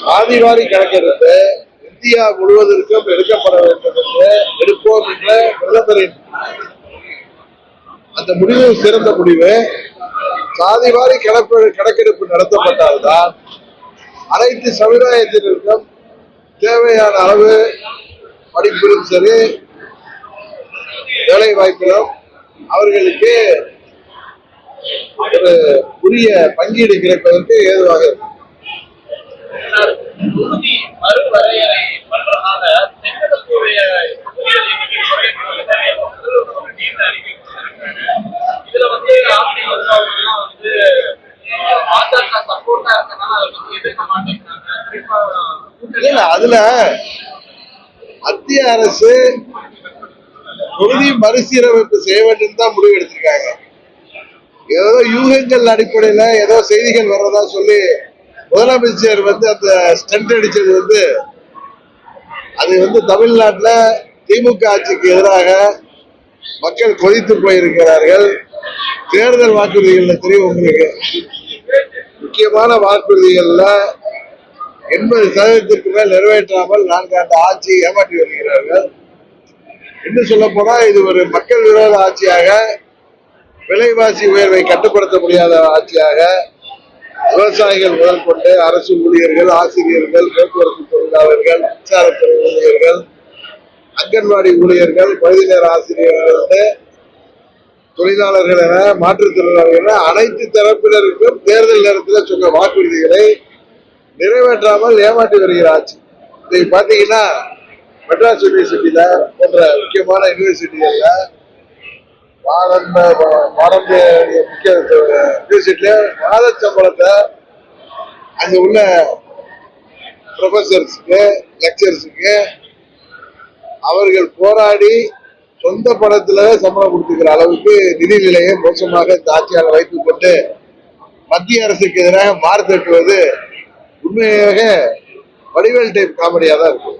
சாதிவாரி கணக்கெடுப்பு இந்தியா முழுவதற்கும் எடுக்கப்பட வேண்டும் என்று எடுப்போம் என்ற பிரதமரின் அந்த முடிவு சிறந்த முடிவு. சாதிவாரி கணக்கு கணக்கெடுப்பு நடத்தப்பட்டால்தான் அனைத்து சமுதாயத்தினருக்கும் தேவையான அளவு படிப்பிலும் சரி வேலை வாய்ப்பிலும் அவர்களுக்கு ஒரு உரிய பங்கீடு கிடைப்பதற்கு ஏதுவாக இருக்கும். தொகுதி மறுவரையறை பண்றதுனால தென்னகத்துடைய தொகுதிகள் எண்ணிக்கை இதுல வந்து அதிமுக வந்து பாஜக சப்போர்ட்டா இருக்கனால அதை வந்து எதிர்க்க மாட்டேங்கிறாங்க இல்ல அதுல மத்திய அரசு தொகுதி மறுசீரமைப்பு செய்ய வேண்டும் தான் முடிவு எடுத்திருக்காங்க. ஏதோ யூகங்கள் அடிப்படையில ஏதோ செய்திகள் வர்றதா சொல்லி முதலமைச்சர் வந்து அந்த ஸ்டண்ட் அடிச்சது வந்து அது வந்து தமிழ்நாட்டில் திமுக ஆட்சிக்கு எதிராக மக்கள் கொதித்து போயிருக்கிறார்கள். தேர்தல் வாக்குறுதிகள் தெரியும் உங்களுக்கு. முக்கியமான வாக்குறுதிகள்ல எண்பது சதவீதத்திற்கு மேல் நிறைவேற்றாமல் நான்காண்டு ஆட்சி ஏமாற்றி வருகிறார்கள். இன்னும் சொல்ல போனா இது ஒரு மக்கள் விரோத ஆட்சியாக விலைவாசி உயர்வை கட்டுப்படுத்த முடியாத ஆட்சியாக விவசாயிகள் முதல் கொண்டு அரசு ஊழியர்கள் ஆசிரியர்கள் போக்குவரத்து தொழிலாளர்கள் மின்சாரத்துறை ஊழியர்கள் அங்கன்வாடி ஊழியர்கள் பகுதி நேர ஆசிரியர்கள் தொழிலாளர்கள் என மாற்றுத்திறனாளிகள் என அனைத்து தரப்பினருக்கும் தேர்தல் நேரத்தில் சொன்ன வாக்குறுதிகளை நிறைவேற்றாமல் ஏமாற்றி வருகிற ஆட்சி இதை பார்த்தீங்கன்னா மெட்ராஸ் யூனிவர்சிட்டியில போன்ற முக்கியமான யூனிவர்சிட்டிகளில் பாரம்ப பாரம்பரிய முக்கிய யூனிவர்சிட்டியில மாத சம்பளத்தை அங்க உள்ள ப்ரொஃபசர்ஸுக்கு லெக்சர்ஸுக்கு அவர்கள் போராடி சொந்த பணத்துல சம்பளம் கொடுத்துக்கிற அளவுக்கு நிதி நிலையை மோசமாக இந்த ஆட்சியாளர் வைத்துக் கொண்டு மத்திய அரசுக்கு எதிராக மாறு தட்டுவது உண்மையாக வடிவேல் டைப் காமெடியாக தான் இருக்கும்.